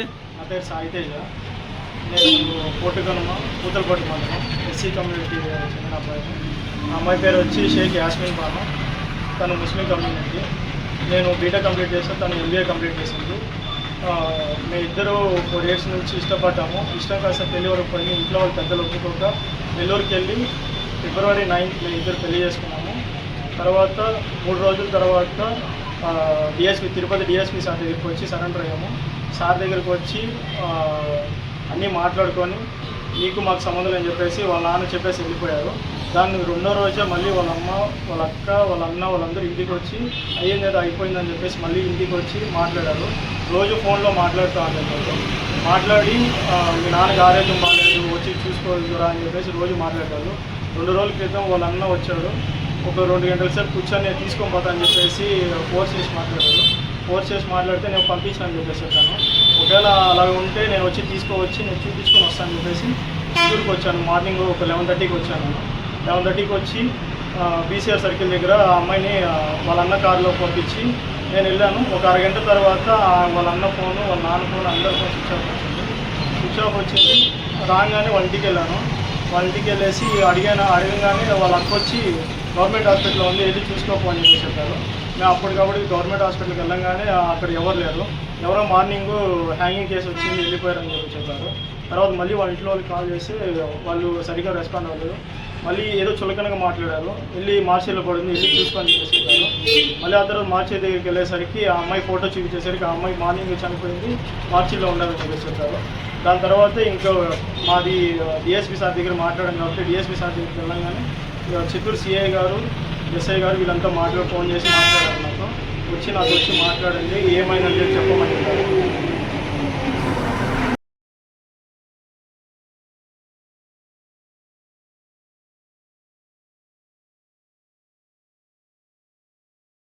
నా పేరు సాయితేజ. నేను కోటుకనుమ పూతలపట్టు మండలం ఎస్సీ కమ్యూనిటీ చెందిన అబ్బాయి. అమ్మాయి పేరు వచ్చి షేక్ యాస్మిన్ బాను తను ముస్లిం కమ్యూనిటీ. నేను బీటెక్ కంప్లీట్ చేస్తాను తను ఎంబీఏ కంప్లీట్ చేసింది. మేము ఇద్దరు ఫోర్ ఇయర్స్ నుంచి ఇష్టపడ్డాము. ఇష్టం కాస్త పెళ్ళి వరకు పోయి ఇంట్లో వాళ్ళు పెద్దలు ఒప్పుకోక నెల్లూరుకి వెళ్ళి ఫిబ్రవరి నైన్త్ మేము ఇద్దరు పెళ్ళి చేసుకున్నాము. తర్వాత మూడు రోజుల తర్వాత డిఎస్పి తిరుపతి డిఎస్పి సార్ దగ్గరికి వచ్చి సరెండర్ అయ్యాము. సార్ దగ్గరికి వచ్చి అన్నీ మాట్లాడుకొని నీకు మాకు సంబంధం అని చెప్పేసి వాళ్ళ నాన్న చెప్పేసి వెళ్ళిపోయారు. దాన్ని రెండో రోజే మళ్ళీ వాళ్ళ అమ్మ వాళ్ళ అక్క వాళ్ళ అన్న వాళ్ళందరూ ఇంటికి వచ్చి అయ్యింది ఏదో అయిపోయిందని చెప్పేసి మళ్ళీ ఇంటికి వచ్చి మాట్లాడారు. రోజు ఫోన్లో మాట్లాడుతూ ఉంటారు మాట్లాడి మీ నాన్నకి ఆరోగ్యం బాగాలేదు వచ్చి చూసుకోవద్దురా అని చెప్పేసి రోజు మాట్లాడారు. రెండు రోజుల క్రితం వాళ్ళ అన్న వచ్చాడు. ఒక రెండు గంటల సేపు కూర్చొని నేను తీసుకొని పోతా అని చెప్పేసి ఫోర్స్ చేసి మాట్లాడారు. ఫోర్స్ చేసి మాట్లాడితే నేను పంపించాను అని చెప్పేసి చెప్పాను. ఒకవేళ అలా ఉంటే నేను వచ్చి తీసుకోవచ్చి నేను చూపించుకొని వస్తాను అని చెప్పేసి స్కూల్కి వచ్చాను. మార్నింగ్ ఒక లెవెన్ థర్టీకి వచ్చాను. లెవెన్ థర్టీకి వచ్చి బీసీఆర్ సర్కిల్ దగ్గర ఆ అమ్మాయిని వాళ్ళ అన్న కారులో పంపించి నేను వెళ్ళాను. ఒక అరగంట తర్వాత వాళ్ళ అన్న ఫోను వాళ్ళ నాన్న ఫోన్ అందరి ఫోన్ స్విచ్ ఆఫ్ వచ్చింది. స్విచ్ ఆఫ్ వచ్చింది. రాగానే వాళ్ళ ఇంటికి వెళ్ళాను. వాళ్ళ ఇంటికి వెళ్ళేసి అడిగాను అడగగానే వాళ్ళు అక్కొచ్చి గవర్నమెంట్ హాస్పిటల్ ఉంది వెళ్ళి చూసుకోకపోని చెప్పి చెప్పారు. మేము అప్పటికప్పుడు గవర్నమెంట్ హాస్పిటల్కి వెళ్ళంగానే అక్కడ ఎవరు లేరు. ఎవరో మార్నింగ్ హ్యాంగింగ్ కేసు వచ్చింది వెళ్ళిపోయారని చెప్పి చెప్పారు. తర్వాత మళ్ళీ వాళ్ళ ఇంట్లో వాళ్ళకి కాల్ చేసి వాళ్ళు సరిగ్గా రెస్పాండ్ అవ్వలేదు. మళ్ళీ ఏదో చులకనగా మాట్లాడారు. వెళ్ళి మార్చిలో పడింది వెళ్ళి చూసుకొని చెప్పేసి మళ్ళీ ఆ తర్వాత మార్చి దగ్గరికి వెళ్ళేసరికి ఆ అమ్మాయి ఫోటో చూపించేసరికి ఆ అమ్మాయి మార్నింగ్ చనిపోయింది మార్చిలో ఉండాలని చెప్పేసి చెప్పారు. దాని తర్వాత ఇంకా మాది డిఎస్పీ సార్ దగ్గర మాట్లాడాం కాబట్టి డిఎస్పీ సార్ దగ్గరికి వెళ్ళంగానే చిత్తూరు సిఐ గారు ఎస్ఐ గారు వీళ్ళంతా మాట్లాడి ఫోన్ చేసి మాట్లాడారు నాకు వచ్చి నాకు వచ్చి మాట్లాడండి ఏమైనా చెప్పి చెప్పమని